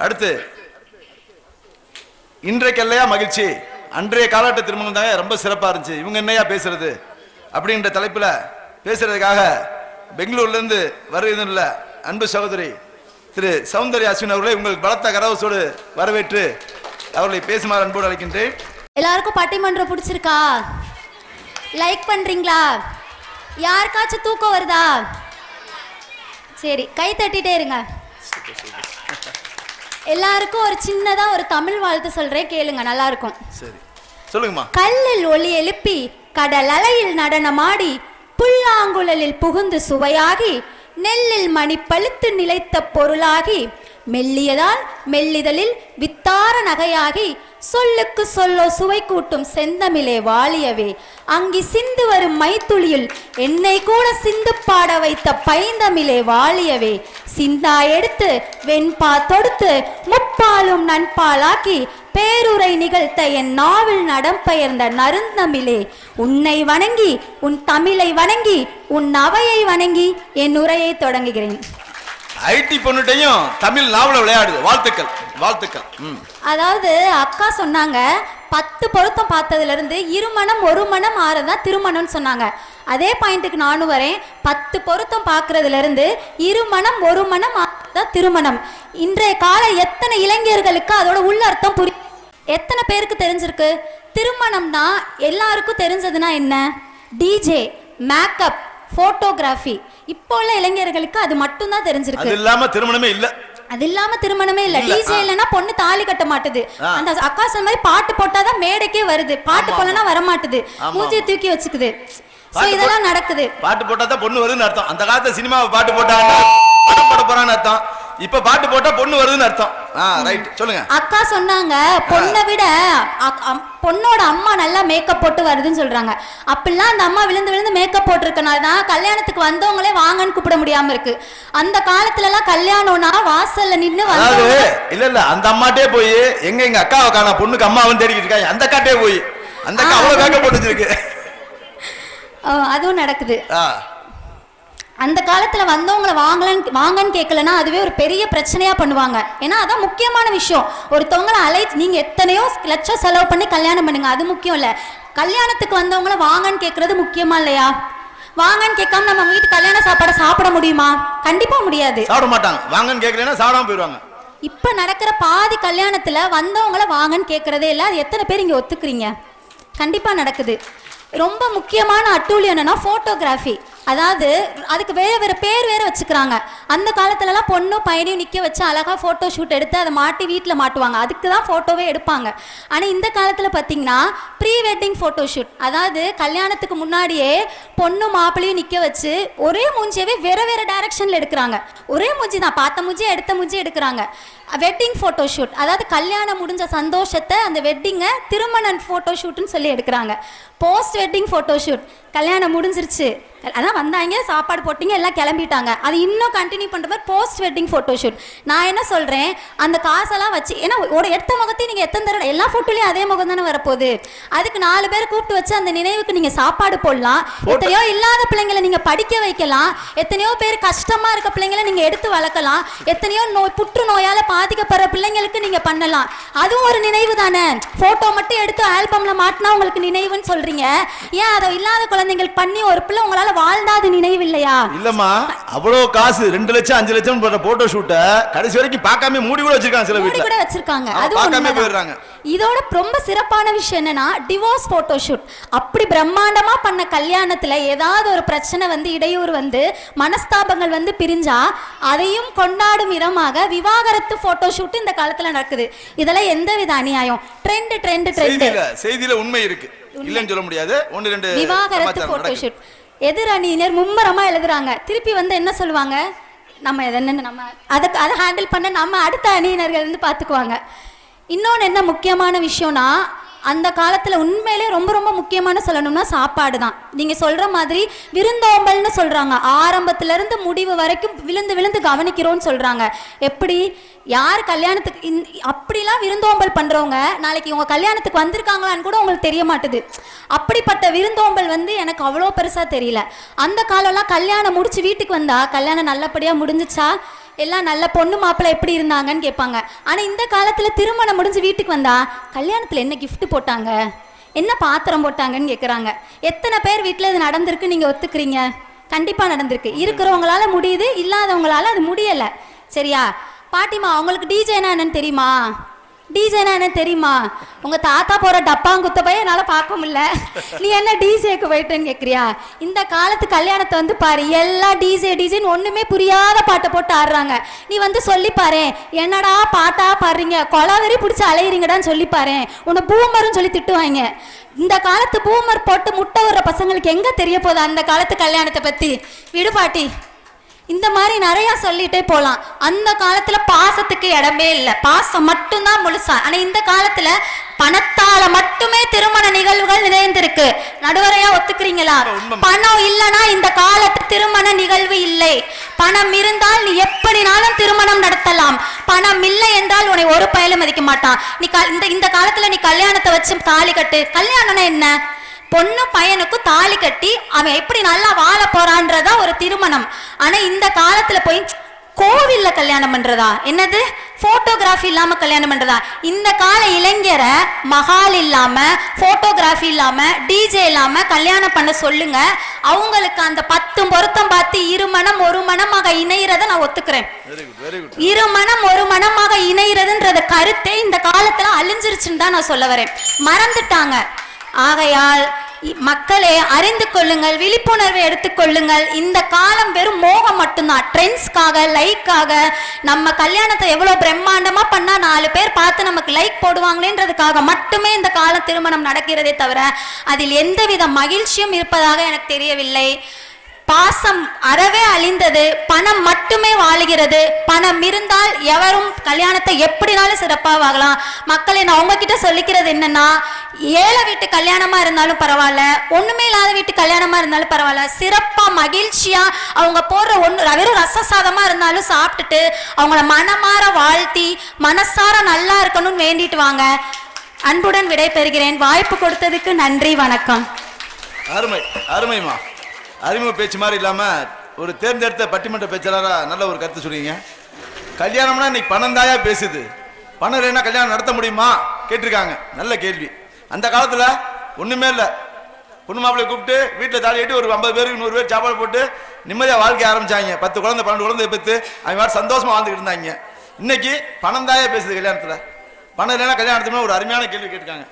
அடுத்து இன்றைக்கெல்லையா மகிழ்ச்சி? அன்றைய காலகட்ட திருமணம் தாங்க ரொம்ப சிறப்பா இருந்துச்சு. இவங்க என்னையா பேசுறது? அப்படின்ற தலைப்புல பேசுறதுக்காக பெங்களூர்ல இருந்து வருகிறதுல அன்பு சகோதரி திரு சௌந்தர்யா அஸ்வின் அவர்களை உங்கள் பலத்த கரவசோடு வரவேற்று அவர்களை பேசுமாறு அன்போடு அழைக்கின்றேன். எல்லாருக்கும் பட்டிமன்றம் பிடிச்சிருக்கா? லைக் பண்றீங்களா? யாருக்காச்சும் தூக்கம் வருதா? சரி கை தட்டிட்டே இருங்க. எல்லாருக்கும் ஒரு சின்னதா ஒரு தமிழ் வாழ்த்து சொல்றேன். கேளுங்க நல்லா இருக்கும் சரி. சொல்லுங்கம்மா. கல்லில் ஒளி எழுப்பி கடல் அலையில் நடனமாடி புல்லாங்குழலில் புகுந்து சுவையாகி நெல்லில் மணி பழுத்து நிலைத்த பொருளாகி மெல்லியதால் மெல்லிதழில் வித்தார நகையாகி சொல்லுக்கு சொல்லோ சுவை கூட்டும் செந்தமிழே வாழியவே. அங்கி சிந்து வரும் மைத்துளியில் என்னை கூட சிந்து பாட வைத்த பைந்தமிழே வாழியவே. சிந்தா எடுத்து வெண்பா தொடுத்து முப்பாலும் நண்பாலாக்கி பேருரை நிகழ்த்த என் நாவில் நடம்பெயர்ந்த நருந்தமிழே. உன்னை வணங்கி உன் தமிழை வணங்கி உன் அவையை வணங்கி என் உரையை தொடங்குகிறேன். ஐடி பொண்ணுட்டையும் தமிழ் நாவல விளையாடுது. வாழ்த்துக்கள். வாழ்த்துக்கள். அதாவது அக்கா சொன்னாங்க பத்து பொருத்தம் பார்த்ததுல இருந்து இருமணம் ஒரு மனம் ஆறதான் திருமணம்னு சொன்னாங்க. அதே பாயிண்ட்டுக்கு நானும் வரேன். பத்து பொருத்தம் பார்க்கறதுல இருந்து இருமணம் ஒரு மனம் தான் திருமணம். இன்றைய கால எத்தனை இளைஞர்களுக்கு அதோட உள்ளர்த்தம் புரி எத்தனை பேருக்கு தெரிஞ்சிருக்கு? திருமணம்னா எல்லாருக்கும் தெரிஞ்சதுன்னா என்ன? டிஜே மேக்கப் ஃபோட்டோகிராஃபி இப்போ உள்ள இளைஞர்களுக்கு அது மட்டும்தான் தெரிஞ்சிருக்கு. அது இல்லாம திருமணமே இல்ல. அது இல்லாம திருமணமே இல்ல. டிஜே. இல்லனா பொண்ணு தாலி கட்ட மாட்டுது. அந்த அக்கா சொன்ன மாதிரி பாட்டு போட்டாதான் மேடைக்கே வருது. பாட்டு போலனா வர மாட்டுது மூஞ்சியை தூக்கி வச்சுக்குது. பாட்டு இதெல்லாம் நடக்குது. பாட்டு போட்டா தான் பொண்ணு வருதுன்னு அர்த்தம். அந்த காலத்துல சினிமாவை பாட்டு போட்டாங்கன்னா படம் போட போறான்னு அர்த்தம். இப்ப பாட்டு போட்டா பொண்ணு வருதுன்னு அர்த்தம். ஆ ரைட் சொல்லுங்க. அக்கா சொன்னாங்க பொண்ணை விட அக்- அம்- பொண்ணோட அம்மா நல்லா மேக்கப் போட்டு வருதுன்னு சொல்றாங்க. அப்படிலாம் அந்த அம்மா விழுந்து விழுந்து மேக்கப் போட்டிருக்கனால தான் கல்யாணத்துக்கு வந்தவங்களே வாங்கன்னு கூப்பிட முடியாம இருக்கு. அந்த காலத்துல எல்லாம் கல்யாணம்னா வாசல்ல நின்னு அதாவது இல்ல இல்ல அந்த அம்மாட்டே போய் எங்க எங்க அக்காவை காணா பொண்ணுக்கு அம்மாவும் தேடிக்கிட்டு இருக்காங்க அந்த அக்காட்டே போய். அந்த அக்கா அவ்வளவு மேக்கப் போட்டு வச்சிருக்கு அதுவும் நடக்குது. ஆ. அந்த காலத்துல வந்தவங்களை வாங்கலன்னு வாங்கன்னு கேட்கலன்னா அதுவே ஒரு பெரிய பிரச்சனையா பண்ணுவாங்க. ஏன்னா அதான் முக்கியமான விஷயம். ஒருத்தவங்கள அலை நீங்க எத்தனையோ லட்சம் செலவு பண்ணி கல்யாணம் பண்ணுங்க. அது முக்கியம் இல்ல. கல்யாணத்துக்கு வந்தவங்கள வாங்கன்னு கேட்கறது முக்கியமா இல்லையா? வாங்கன்னு கேட்காம நம்ம வீட்டு கல்யாண சாப்பாடை சாப்பிட முடியுமா? கண்டிப்பா முடியாது. சாப்பிட மாட்டாங்க. வாங்கன்னு கேட்கலன்னா சாப்பிடாம போயிடுவாங்க. இப்ப நடக்கிற பாதி கல்யாணத்துல வந்தவங்கள வாங்கன்னு கேட்கறதே இல்ல. அது எத்தனை பேர் இங்க ஒத்துக்கிறீங்க? கண்டிப்பா நடக்குது. ரொம்ப முக்கியமான அட்டூழியம் என்னன்னா போட்டோகிராஃபி அதாவது அதுக்கு வேற வேற பேர் வேற வச்சுக்கிறாங்க. அந்த காலத்துலலாம் பொண்ணும் பையனையும் நிக்க வச்சு அழகா போட்டோ ஷூட் எடுத்து அதை மாட்டி வீட்டில் மாட்டுவாங்க. அதுக்கு தான் போட்டோவே எடுப்பாங்க. ஆனா இந்த காலத்துல பாத்தீங்கன்னா ப்ரீ வெட்டிங் போட்டோ ஷூட் அதாவது கல்யாணத்துக்கு முன்னாடியே பொண்ணும் மாப்பிள்ளையும் நிக்க வச்சு ஒரே மூஞ்சியவே வேற வேற டைரக்ஷன்ல எடுக்கிறாங்க. ஒரே மூஞ்சி தான். பார்த்த மூஞ்சி எடுத்த மூஞ்சி எடுக்கிறாங்க. வெட்டிங் ஃபோட்டோ ஷூட் அதாவது கல்யாணம் முடிஞ்ச சந்தோஷத்தை அந்த வெட்டிங்கை திருமணம் ஃபோட்டோ ஷூட்னு சொல்லி எடுக்கிறாங்க. போஸ்ட் வெட்டிங் ஃபோட்டோ ஷூட் கல்யாணம் முடிஞ்சிருச்சு. அதான் வந்தாங்க சாப்பாடு போட்டீங்க எல்லாம் கிளம்பிட்டாங்க. அது இன்னும் கண்டினியூ பண்ணுற மாதிரி போஸ்ட் வெட்டிங் ஃபோட்டோ ஷூட் நான் என்ன சொல்கிறேன் அந்த காசெல்லாம் வச்சு ஏன்னா ஒரு எடுத்த முகத்தையும் நீங்கள் எத்தனை தடவை எல்லா ஃபோட்டோலையும் அதே முகம் தானே வரப்போகுது. அதுக்கு நாலு பேர் கூப்பிட்டு வச்சு அந்த நினைவுக்கு நீங்கள் சாப்பாடு போடலாம். எத்தனையோ இல்லாத பிள்ளைங்களை நீங்கள் படிக்க வைக்கலாம். எத்தனையோ பேர் கஷ்டமாக இருக்க பிள்ளைங்களை நீங்கள் எடுத்து வளர்க்கலாம். எத்தனையோ நோய் புற்றுநோயால் பாதிக்கப்படுற பிள்ளைங்களுக்கு நீங்கள் பண்ணலாம். அதுவும் ஒரு நினைவு தானே. ஃபோட்டோ மட்டும் எடுத்து ஆல்பமில் மாட்டினா உங்களுக்கு நினைவுன்னு சொல்கிறீங்க ஏன் அதை இல்லாத குழந்தைங்களுக்கு பண்ணி ஒரு பிள்ளை உங்களால் வாழ்ந்தா அது நினைவு இல்லையா இல்லம்மா அவ்வளவு காசு ரெண்டு லட்சம் அஞ்சு லட்சம் போடுற போட்டோ ஷூட்டை கடைசி வரைக்கும் பார்க்காம மூடி கூட வச்சிருக்காங்க சில வீட்டுல கூட வச்சிருக்காங்க. பார்க்காம உண்மைதான். போயிடுறாங்க. இதோட ரொம்ப சிறப்பான விஷயம் என்னன்னா டிவோர்ஸ் போட்டோ ஷூட் அப்படி பிரம்மாண்டமா பண்ண கல்யாணத்துல ஏதாவது ஒரு பிரச்சனை வந்து இடையூறு வந்து மனஸ்தாபங்கள் வந்து பிரிஞ்சா அதையும் கொண்டாடும் விதமாக விவாகரத்து போட்டோ ஷூட் இந்த காலத்துல நடக்குது. இதெல்லாம் எந்த வித அநியாயம்? ட்ரெண்ட் ட்ரெண்ட் ட்ரெண்ட் செய்தியில உண்மை இருக்கு. இல்லைன்னு சொல்ல முடியாது. ஒன்னு ரெண்டு விவாகரத்து சமாச்சாரம் போட்டோ நடக்குது. ஷூட் எதிர் அணியினர் மும்மரமா எழுதுறாங்க. திருப்பி வந்து என்ன சொல்லுவாங்க? நம்ம என்னன்னு நம்ம அதுக்கு அதை ஹேண்டில் பண்ண நம்ம அடுத்த அணியினர்கள் வந்து பார்த்துக்குவாங்க இன்னொன்று என்ன முக்கியமான விஷயம்னா அந்த காலத்தில் உண்மையிலே ரொம்ப ரொம்ப முக்கியமான சொல்லணும்னா சாப்பாடு தான் நீங்கள் சொல்கிற மாதிரி விருந்தோம்பல்னு சொல்கிறாங்க ஆரம்பத்துலேருந்து முடிவு வரைக்கும் விழுந்து விழுந்து கவனிக்கிறோம்னு சொல்கிறாங்க எப்படி? யார் கல்யாணத்துக்கு இந் அப்படிலாம் விருந்தோம்பல் பண்ணுறவங்க நாளைக்கு இவங்க கல்யாணத்துக்கு வந்திருக்காங்களான்னு கூட உங்களுக்கு தெரிய மாட்டுது. அப்படிப்பட்ட விருந்தோம்பல் வந்து எனக்கு அவ்வளோ பெருசாக தெரியல. அந்த காலம்லாம் கல்யாணம் முடிச்சு வீட்டுக்கு வந்தால் கல்யாணம் நல்லபடியாக முடிஞ்சுச்சா? எல்லாம் நல்ல பொண்ணு மாப்பிள்ளை எப்படி இருந்தாங்கன்னு கேட்பாங்க. ஆனால் இந்த காலத்தில் திருமணம் முடிஞ்சு வீட்டுக்கு வந்தா கல்யாணத்தில் என்ன கிஃப்ட் போட்டாங்க? என்ன பாத்திரம் போட்டாங்கன்னு கேட்குறாங்க எத்தனை பேர் வீட்டில் இது நடந்திருக்கு நீங்கள் ஒத்துக்கிறீங்க? கண்டிப்பாக நடந்திருக்கு. இருக்கிறவங்களால முடியுது இல்லாதவங்களால அது முடியலை. சரியா? பாட்டிமா அவங்களுக்கு டிஜேனா என்னன்னு தெரியுமா? டிஜேனா என்ன தெரியுமா? உங்க தாத்தா போற டப்பாங்குத்த போய் என்னால பார்க்க முடியல. நீ என்ன டிஜேக்கு போயிட்டேன்னு கேக்குறியா? இந்த காலத்து கல்யாணத்தை வந்து பாரு எல்லா டிஜே டிஜேன்னு ஒண்ணுமே புரியாத பாட்டை போட்டு ஆடுறாங்க. நீ வந்து சொல்லி பாரு என்னடா பாட்டா பாடுறீங்க? கொலவெறி பிடிச்சி அலையிறீங்கடான்னு சொல்லி பாரு. உன்னை பூமர்னு சொல்லி திட்டுவாங்க. இந்த காலத்து பூமர் போட்டு முட்டை வர்ற பசங்களுக்கு எங்க தெரிய போகுது அந்த காலத்து கல்யாணத்தை பத்தி? விடுபாட்டி இந்த மாதிரி நிறைய சொல்லிட்டே போலாம். அந்த காலத்துல பாசத்துக்கு இடமே இல்லை. பாசம் மட்டும்தான் முழுசா ஆனா இந்த காலத்துல பணத்தால மட்டுமே திருமண நிகழ்வுகள் நிறைந்திருக்கு நடுவரையா ஒத்துக்கிறீங்களா. பணம் இல்லனா இந்த காலத்து திருமண நிகழ்வு இல்லை. பணம் இருந்தால் நீ எப்படினாலும் திருமணம் நடத்தலாம். பணம் இல்லை என்றால் உன்னை ஒரு பயலும் மதிக்க மாட்டான். நீ இந்த இந்த காலத்துல நீ கல்யாணத்தை வச்சு தாலி கட்டு. கல்யாணம்னா என்ன? பொண்ணு பையனுக்கும் தாலி கட்டி அவன் எப்படி நல்லா வாழ போறான்றதா ஒரு திருமணம். ஆனா இந்த காலத்துல போய் கோவில்ல கல்யாணம் பண்றதா? என்னது? போட்டோகிராஃபி இல்லாம கல்யாணம் பண்றதா? இந்த கால இளைஞரை மகால் இல்லாம போட்டோகிராஃபி இல்லாம டிஜே இல்லாம கல்யாணம் பண்ண சொல்லுங்க. அவங்களுக்கு அந்த பத்தும் பொருத்தம் பார்த்து இரு மனம் ஒரு மனமாக இணையறத நான் ஒத்துக்கிறேன். இரு மனம் ஒரு மனமாக இணைகிறதுன்றது கருத்தே இந்த காலத்துல அழிஞ்சிருச்சுன்னு தான் நான் சொல்ல வரேன். மறந்துட்டாங்க. ஆகையால் மக்களே அறிந்து கொள்ளுங்கள் விழிப்புணர்வை எடுத்துக்கொள்ளுங்கள் இந்த காலம் வெறும் மோகம் மட்டும்தான். ட்ரெண்ட்ஸ்க்காக லைக்காக நம்ம கல்யாணத்தை எவ்வளோ பிரம்மாண்டமாக பண்ணால் நாலு பேர் பார்த்து நமக்கு லைக் போடுவாங்களேன்றதுக்காக மட்டுமே இந்த கால திருமணம் நடக்கிறதே தவிர அதில் எந்தவித மகிழ்ச்சியும் இருப்பதாக எனக்கு தெரியவில்லை. பாசம் அறவே அழிந்தது. பணம் மட்டுமே வாழுகிறது. பணம் இருந்தால் எவரும் கல்யாணத்தை எப்படினாலும் சிறப்பாக வாங்கலாம் மக்களை நான் உங்ககிட்ட சொல்லிக்கிறது என்னன்னா ஏழை வீட்டு கல்யாணமா இருந்தாலும் பரவாயில்ல ஒண்ணுமே இல்லாத வீட்டு கல்யாணமா இருந்தாலும் பரவாயில்ல சிறப்பா மகிழ்ச்சியா அவங்க போடுற ஒன்று வெறும் ரச சாதமா இருந்தாலும் சாப்பிட்டுட்டு அவங்கள மனமாற வாழ்த்தி மனசார நல்லா இருக்கணும்னு வேண்டிட்டு வாங்க. அன்புடன் விடைபெறுகிறேன். வாய்ப்பு கொடுத்ததுக்கு நன்றி வணக்கம். அருமை அருமைமா அறிமுக பேச்சு மாதிரி இல்லாம ஒரு தேர்ந்தெடுத்த பட்டிமன்ற பேச்சாளரா நல்ல ஒரு கருத்து சொல்றீங்க. கல்யாணம்னா இன்னைக்கு பணம் தாயா பேசுது. பணம் இல்லைன்னா கல்யாணம் நடத்த முடியுமா? கேட்டிருக்காங்க. நல்ல கேள்வி. அந்த காலத்தில் ஒன்றுமே இல்லை. பொண்ணு மாப்பிள்ளை கூப்பிட்டு வீட்டில் தாலி ஒரு ஐம்பது பேருக்கு நூறு பேர் சாப்பாடு போட்டு நிம்மதியாக வாழ்க்கை ஆரம்பிச்சாங்க. பத்து குழந்தை பன்னெண்டு குழந்தை பெற்று அவங்க மாதிரி சந்தோஷமாக வாழ்ந்துக்கிட்டு இருந்தாங்க. இன்னைக்கு பணம் தாயே பேசுது கல்யாணத்தில். பணம் இல்லைன்னா கல்யாணத்துக்கு ஒரு அருமையான கேள்வி கேட்டிருக்காங்க.